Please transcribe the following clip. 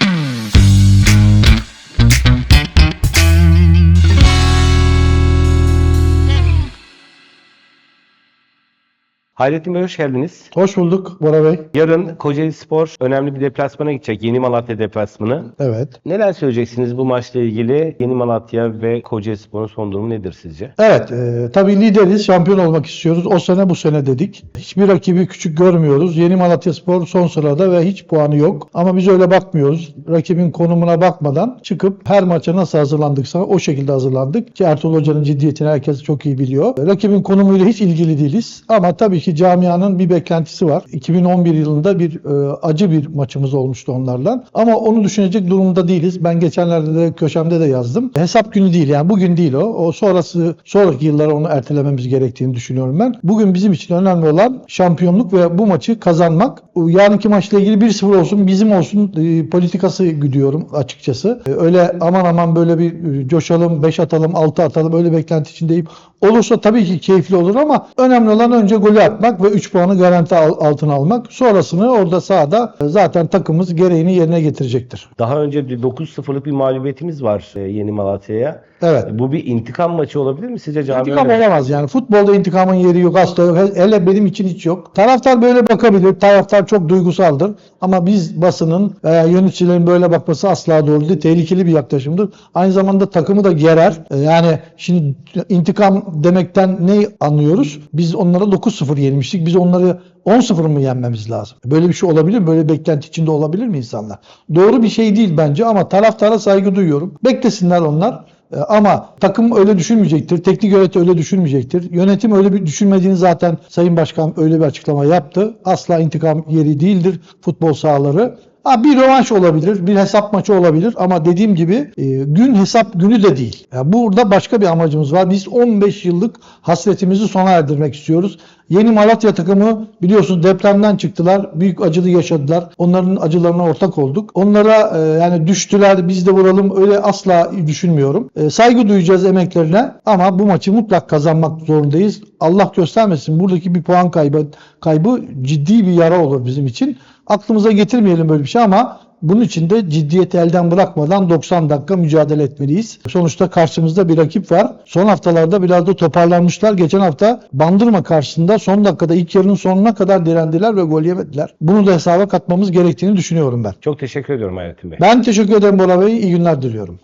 Mm. Hayrettin Bey hoş geldiniz. Hoş bulduk Bora Bey. Yarın Kocaeli Spor önemli bir deplasmana gidecek. Yeni Malatya deplasmanı. Evet. Neler söyleyeceksiniz bu maçla ilgili? Yeni Malatya ve Kocaeli Spor'un son durumu nedir sizce? Evet, e, tabii lideriz, şampiyon olmak istiyoruz. O sene bu sene dedik. Hiçbir rakibi küçük görmüyoruz. Yeni Malatya Spor son sırada ve hiç puanı yok. Ama biz öyle bakmıyoruz. Rakibin konumuna bakmadan çıkıp her maça nasıl hazırlandıksa o şekilde hazırlandık. Ki Ertuğrul Hoca'nın ciddiyetini herkes çok iyi biliyor. Rakibin konumuyla hiç ilgili değiliz. Ama tabii ki camianın bir beklentisi var. 2011 yılında bir e, acı bir maçımız olmuştu onlarla. Ama onu düşünecek durumda değiliz. Ben geçenlerde de köşemde de yazdım. Hesap günü değil yani bugün değil o. O sonrası sonraki yıllara onu ertelememiz gerektiğini düşünüyorum ben. Bugün bizim için önemli olan şampiyonluk ve bu maçı kazanmak. Yarınki maçla ilgili 1-0 olsun bizim olsun e, politikası güdüyorum açıkçası. E, öyle aman aman böyle bir e, coşalım, 5 atalım, 6 atalım öyle beklenti içindeyim. Olursa tabii ki keyifli olur ama önemli olan önce golü atmak ve 3 puanı garanti al- altına almak. Sonrasını orada sahada e, zaten takımımız gereğini yerine getirecektir. Daha önce bir 9-0'lık bir mağlubiyetimiz var e, Yeni Malatya'ya. Evet. Bu bir intikam maçı olabilir mi sizce Cami? İntikam Öyle olamaz yani. Futbolda intikamın yeri yok asla yok. He- Hele benim için hiç yok. Taraftar böyle bakabilir. Taraftar çok duygusaldır. Ama biz basının veya yöneticilerin böyle bakması asla doğru değil. Tehlikeli bir yaklaşımdır. Aynı zamanda takımı da gerer. Yani şimdi intikam demekten ne anlıyoruz? Biz onlara 9-0 yenilmiştik. Biz onları 10-0 mı yenmemiz lazım? Böyle bir şey olabilir mi? Böyle beklenti içinde olabilir mi insanlar? Doğru bir şey değil bence ama taraftara saygı duyuyorum. Beklesinler onlar. E, Ama takım öyle düşünmeyecektir. Teknik yönetim öyle düşünmeyecektir. Yönetim öyle bir düşünmediğini zaten Sayın Başkan öyle bir açıklama yaptı. Asla intikam yeri değildir futbol sahaları. Ha, bir rövanş olabilir, bir hesap maçı olabilir ama dediğim gibi e, gün hesap günü de değil. Yani burada başka bir amacımız var. Biz 15 yıllık hasretimizi sona erdirmek istiyoruz. Yeni Malatya takımı biliyorsunuz depremden çıktılar. Büyük acılı yaşadılar. Onların acılarına ortak olduk. Onlara e, yani düştüler biz de vuralım öyle asla düşünmüyorum. E, saygı duyacağız emeklerine ama bu maçı mutlak kazanmak zorundayız. Allah göstermesin buradaki bir puan kaybı, kaybı ciddi bir yara olur bizim için. Aklımıza getirmeyelim böyle bir şey ama bunun için de ciddiyeti elden bırakmadan 90 dakika mücadele etmeliyiz. Sonuçta karşımızda bir rakip var. Son haftalarda biraz da toparlanmışlar. Geçen hafta Bandırma karşısında son dakikada ilk yarının sonuna kadar direndiler ve gol yemediler. Bunu da hesaba katmamız gerektiğini düşünüyorum ben. Çok teşekkür ediyorum Hayrettin Bey. Ben teşekkür ederim Bora Bey. İyi günler diliyorum.